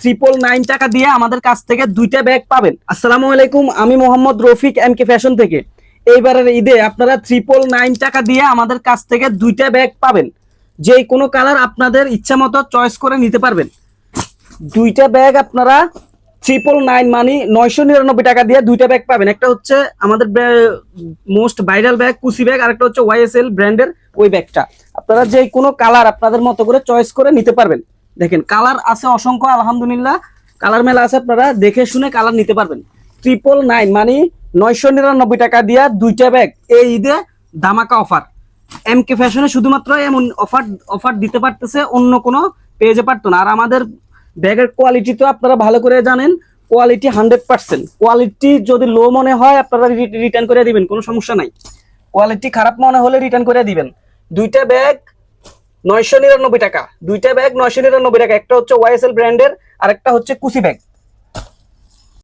Triple nine টাকা দিয়ে আমাদের কাছ থেকে দুইটা ব্যাগ পাবেন। আসসালামু আলাইকুম, আমি Mohammad Rafiq M K fashion থেকে। এইবারের ঈদে আপনারা ট্রিপল নাইন টাকা দিয়ে আমাদের কাছ থেকে দুইটা ব্যাগ পাবেন। যে কোনো কালার আপনাদের ইচ্ছা মতো চয়েস করে নিতে পারবেন। দুইটা ব্যাগ আপনারা ট্রিপল নাইন মানি নয়শো নিরানব্বই টাকা দিয়ে দুইটা ব্যাগ পাবেন। একটা হচ্ছে আমাদের most viral bag Gucci bag আর একটা হচ্ছে ওয়াইএসএল ব্র্যান্ডের ওই ব্যাগটা আপনারা যে কোনো কালার আপনাদের মতো করে চয়েস করে নিতে পারবেন। দেখেন কালার আছে অসংখ্য, আলহামদুলিল্লাহ। কালার মেলা আছে, আপনারা দেখে শুনে কালার নিতে পারবেন। ট্রিপল নাইন মানে নয়শো নিরানব্বই টাকা দিয়ে দুইটা ব্যাগ এই ঈদে ধামাকা অফার এম কে ফ্যাশনে শুধুমাত্র এমন অফার অফার দিতে পারতেছে, অন্য কোনো পেজে পারতো না। আর আমাদের ব্যাগের কোয়ালিটি তো আপনারা ভালো করে জানেন কোয়ালিটি হান্ড্রেড পার্সেন্ট কোয়ালিটি যদি লো মনে হয়, আপনারা রিটার্ন করে দিবেন, কোনো সমস্যা নাই। কোয়ালিটি খারাপ মনে হলে রিটার্ন করে দিবেন। দুইটা ব্যাগ নয়শো নিরানব্বই টাকা। দুইটা ব্যাগ নয়শো নিরানব্বই টাকা। একটা হচ্ছে ওয়াইএসএল ব্র্যান্ডের আর একটা হচ্ছে কুসি ব্যাগ